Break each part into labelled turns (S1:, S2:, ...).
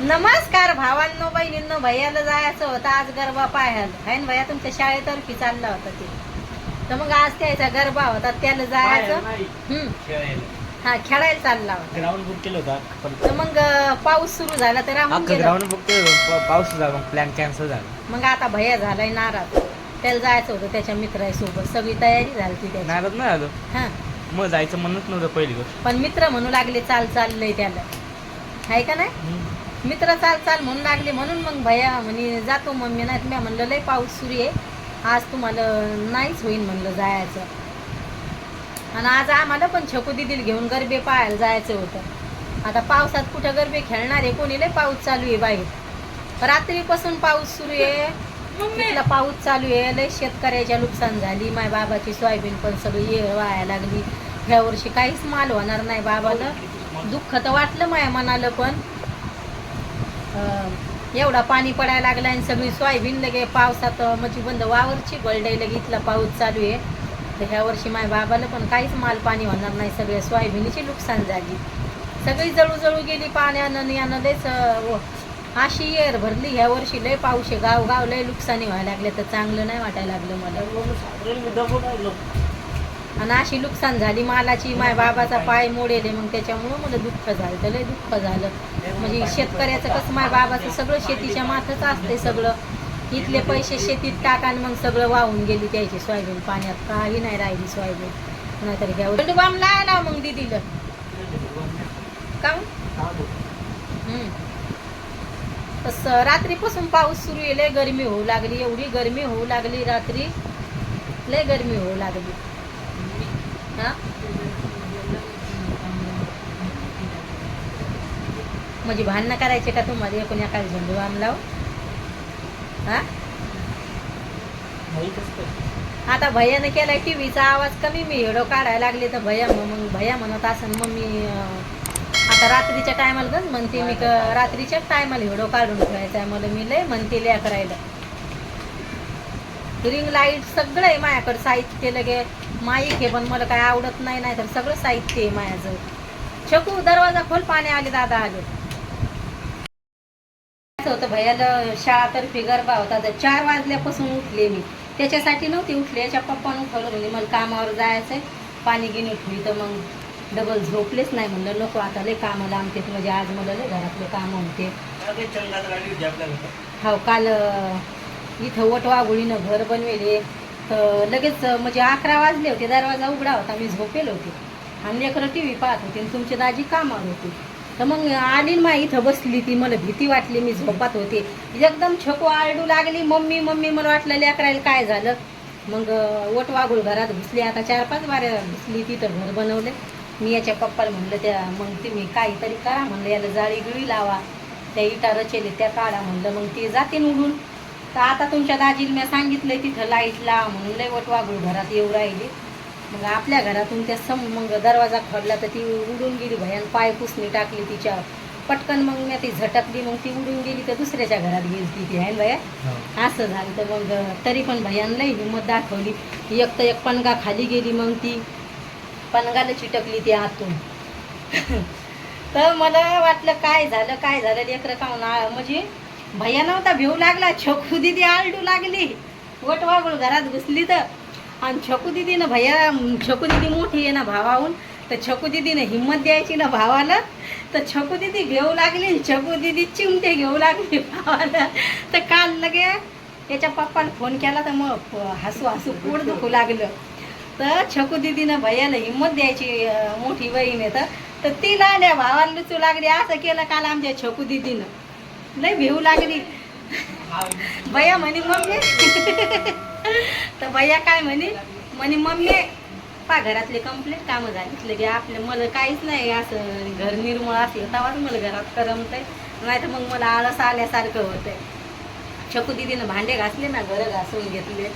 S1: नमस्कार भावांनो बहिणींनो भैयाला जायचं होतं आज गरबा पाहायला. आहे ना भैया? तुमच्या शाळेतर्फी चालला होता ते. तर मग आज त्याचा गरबा होता त्याला जायचं. हम्म. हा खेळायला चालला होता.
S2: ग्राउंड बुक केलं होतं पण.
S1: तर मग अं, पाऊस सुरू झाला तर राहून
S2: अख्खं
S1: गेलं.
S2: ग्राउंड बुक केलं होतं पा- पाऊस झाला मग प्लॅन कॅन्सल झाला.
S1: मग आता भैया झालाय नाराज. त्याला जायचं होतं त्याच्या मित्रासोबत. सगळी तयारी झाली त्याची.
S2: नाराज नाही आलो
S1: हा.
S2: मग जायचं म्हणत नव्हतं पहिली गोष्ट.
S1: पण मित्र म्हणू लागले चाल चाललंय त्याला. आहे का नाही? मित्र चाल चाल म्हणू लागले. म्हणून मग भैया म्हणे जातो मम्मी. नाही मी म्हणलं लय पाऊस सुरू आहे. आज तुम्हाला नाहीच होईन म्हणलं जायचं. आणि आज आम्हाला पण छकू दिदीला घेऊन गरबे पाहायला जायचं होतं. आता पावसात कुठं गरबे खेळणार आहे? कोणी? लय पाऊस चालू आहे बाहेर. रात्रीपासून पाऊस सुरू आहे. तिथला पाऊस चालू आहे. लय शेतकऱ्याच्या नुकसान झाली. माय बाबाची सोयाबीन पण सगळी ये वाया लागली. ह्या वर्षी काहीच माल होणार नाही बाबाला. दुःख तर वाटलं माया मनाला पण. एवढा पाणी पडायला लागला आणि सगळी सोयाबीन लगे पावसात म्हणजे बंद वावरची गळडाई लगे इथला पाऊस चालू आहे. तर ह्या वर्षी माझ्या बाबाला पण काहीच माल पाणी होणार नाही सगळ्या सोयाबीनची नुकसान झाली. सगळी जळू जळू गेली पाण्यानं यानं लयच अशी येर भरली. ह्या वर्षी लय पाऊस आहे. गाव गाव लय नुकसानी व्हायला लागले. तर चांगलं नाही वाटायला लागलं मला. आणि अशी नुकसान झाली. मालाची माय बाबाचा पाय मोडेले मग त्याच्यामुळं मला दुःख झालं. तर लय दुःख झालं. म्हणजे शेतकऱ्याचं कसं माय बाबाचं सगळं शेतीच्या माथच असते सगळं. इथले पैसे शेतीत टाका मग सगळं वाहून गेली त्याची सोयाबीन. पाण्यात काही नाही राहिली सोयाबीन. नाहीतर घ्या बाम लायला मग दिदीला. का हम्म. रात्रीपासून पाऊस सुरू आहे. लय गरमी होऊ लागली. एवढी गरमी होऊ लागली रात्री. लय गरमी होऊ लागली. म्हणजे भांडणं करायचे का तुम्हाला? एकूण एखादी झेंडू बाम लाव हा आता भैयानं केलाय टीव्हीचा आवाज कमी मी हेडो काढायला लागले तर भैया मग भैया म्हणत असन मग मी आता रात्रीच्या टायमाला म्हणते मी रात्रीच्या टायमाला हेडो काढून ठेवायचा मला मी लय म्हणते लिया करायला रिंग लाइट सगळं आहे माझ्याकडे साहित्य लगे. माईक आहे पण मला काय आवडत नाही नाही तर सगळं साहित्य आहे माझ्याजवळ. शकू दरवाजा खोल पाणी आले दादा आले. होतं भैयाला शाळातर्फे गरबा होता. तर चार वाजल्यापासून उठले मी. त्याच्यासाठी नव्हती उठले. याच्या पप्पानं उठवलं म्हणजे मला कामावर जायचंय. पाणी गिनी ठेवी तर मग डबल झोपलेच नाही. म्हणलं नको आता लय कामाला आमचे म्हणजे आज मला लय घरातले काम होते. हो काल इथं वटवाघुळीनं घर बनवेले. तर लगेच म्हणजे अकरा वाजले होते दरवाजा उघडा होता मी झोपेल होते. आणि लेकरं टी व्ही पाहत होते आणि तुमची दाजी कामावर होती. तर मग आली मा इथं बसली ती मला भीती वाटली मी झोपात होते. एकदम छकू आरडू लागली मम्मी मम्मी मला वाटलं लेकरायला काय झालं? मग अं, वटवाघूळ घरात घुसली. आता चार पाच बाऱ्या घुसली तिथं घर बनवले. मी याच्या पप्पाला म्हणलं त्या मग तुम्ही काहीतरी करा म्हणलं याला जाळी गिळी लावा. त्या इटा रचेले त्या काढा म्हणलं. मग ते जाते उडून तर आता तुमच्या दाजीला मी सांगितलंय तिथं लाइट लावा म्हणून. लय वटवाघूळ घरात येऊ राहिली. मग आपल्या घरातून त्या सम मग दरवाजा खोडला तर ती उडून गेली भयान पाय पुसणी टाकली तिच्या पटकन मग मी ती झटकली मग ती उडून गेली तर दुसऱ्याच्या घरात गेली ती ती आहे भया असं झालं तर मग. तरी पण भयान लई हिंमत दाखवली. एक तर एक पणगा खाली गेली मग ती. पणगाला चिटकली ती आतून. तर मला वाटलं काय झालं काय झालं? लेकरं काऊन म्हणजे भैया नव्हता भिऊ लागला छकू दिदी आलडू लागली. वटवागुळ घरात घुसली तर. आणि छकू दिदीनं भैया छकू दिदी मोठी आहे ना भावाहून तर छकू दिदीनं हिंमत द्यायची ना भावाला. तर छकू दिदी घेऊ लागली छकू दिदी चिमटे घेऊ लागली भावाला. तर काल लगे त्याच्या पप्पाला फोन केला तर मग हसू हसू पोट दुखू लागलं. तर छकू दिदीनं भैयाला हिंमत द्यायची मोठी बहीण आहे तर. तर ती लाड्या भावाला लुचू लागली. असं केलं काल आमच्या छकू दिदीनं. लय भिऊ लागली. भैया म्हणे मम्मी. तर भैया काय म्हणे म्हणे मम्मी पा घरातले कंप्लेंट कामं झाली. लगे आपलं मला काहीच नाही असं घर निर्मळ असलं तेव्हाच मला घरात करमतंय. नाही तर मग मला आळस आल्यासारखं होतंय. छकू दिदीनं भांडे घासले ना घरं घासून घेतले.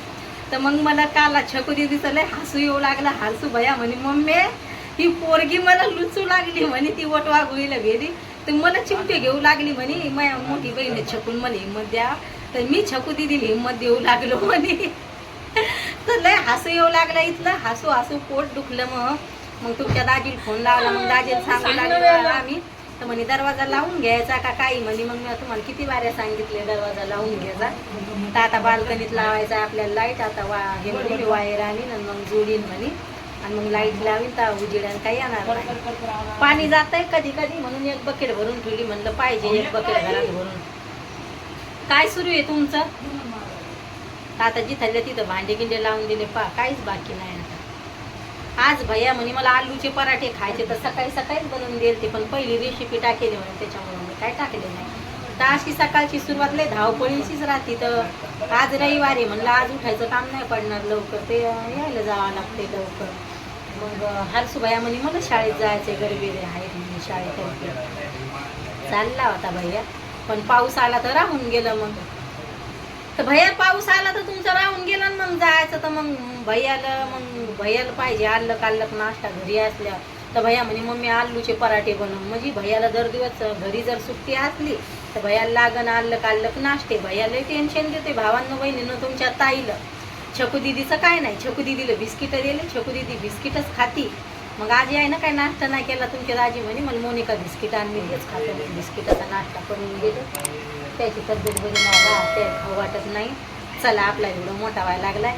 S1: तर मग मला काला छकू दिदीचं लय हसू येऊ लागलं. हसू भया म्हणे मम्मी ही पोरगी मला लुचू लागली. म्हणे ती वटवा गुळीला गेली. तर मला चिमटे घेऊ लागली म्हणे माझ्या मोठी बहीण छकून मला हिंमत द्या. तर मी छकू दिदीला हिंमत देऊ लागलो म्हणे. तर लय हसू येऊ लागला इथलं हसू हसू पोट दुखलं मग. मग तुमच्या दाजीला फोन लावला. मग दाजीला सांगू लागलं आम्ही. तर म्हणे दरवाजा लावून घ्यायचा का काही? म्हणे मग मी तुम्हाला किती वाऱ्या सांगितले दरवाजा लावून घ्यायचा. तर आता बाल्कनीत लावायचा आपल्याला लाइट आता वा हे म्हणे मी वायर आणि मग जोडीन म्हणे. आणि मग लाइट लावीन तर उजेड्यानं काही येणार नाही. पाणी जात आहे कधी कधी म्हणून एक बकेट भरून ठेवली म्हणलं पाहिजे एक बकेट घरात भरून. काय सुरू आहे तुमचं? आता जिथल्या तिथं भांडे गिंडे लावून दिले पा काहीच बाकी नाही आता. आज भैया म्हणे मला आलूचे पराठे खायचे तर सकाळी सकाळीच बनवून देईल ते पण पहिली रेसिपी टाकेली म्हणे त्याच्यामुळे मी काय टाकले नाही. तर अशी सकाळची सुरुवात लय धावपळीचीच राहते तर. आज रविवार आहे म्हणलं आज उठायचं काम नाही पडणार लवकर ते यायला जावं लागते लवकर. मग हरसुबाया म्हणे मला शाळेत जायचे गरबेरे आहेत म्हणे शाळेत चालला होता भैया. पण पाऊस आला तर राहून गेलं मग. तर भैया पाऊस आला तर तुमचं राहून गेलं मग जायचं तर मग भैयाला मग भैयाला पाहिजे आल्लक काल्लक नाश्ता घरी असल्या. तर भैया म्हणे मम्मी आलूचे पराठे बनव. म्हणजे भैयाला दर दिवस घरी जर सुट्टी असली तर भैयाला लागण आल्लक काल्लक नाश्ते. भैयाला टेन्शन देते भावांना बहिणीनं तुमच्या ताईला. छकू दिदीचं काय नाही. छकू दिदीला बिस्किटं दिले छकू दिदी बिस्किटच खाती. मग आजी आहे ना काय नाश्ता नाही केला. तुमच्या दाजी म्हणे मला मोनिका बिस्किट आणली तेच खातो. बिस्किटाचा नाश्ता करून गेलो त्याची तब्येत बरी नाही राहते खाऊ वाटत नाही. चला आपला व्हिडिओ मोठा व्हायला लागलाय.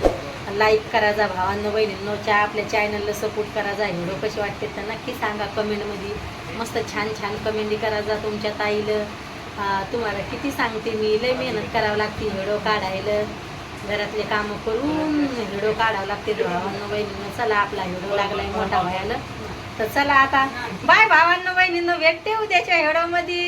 S1: लाईक करा जा भावांनो बहिणींनो चा आपल्या चॅनलला सपोर्ट करा जा. व्हिडिओ कसे वाटते तर नक्की सांगा कमेंटमध्ये मस्त छान छान कमेंट करा जा तुमच्या ताईला. तुम्हाला किती सांगते मी. लय मेहनत करावं लागते व्हिडिओ काढायला. घरातले कामं करून व्हिडिओ काढावं लागते. भावांना बहिणीनं चला आपला व्हिडिओ लागलाय मोठा व्हायला तर चला आता. बाय भावांना बहिणीनं भेटते उद्याच्या व्हिडिओमध्ये.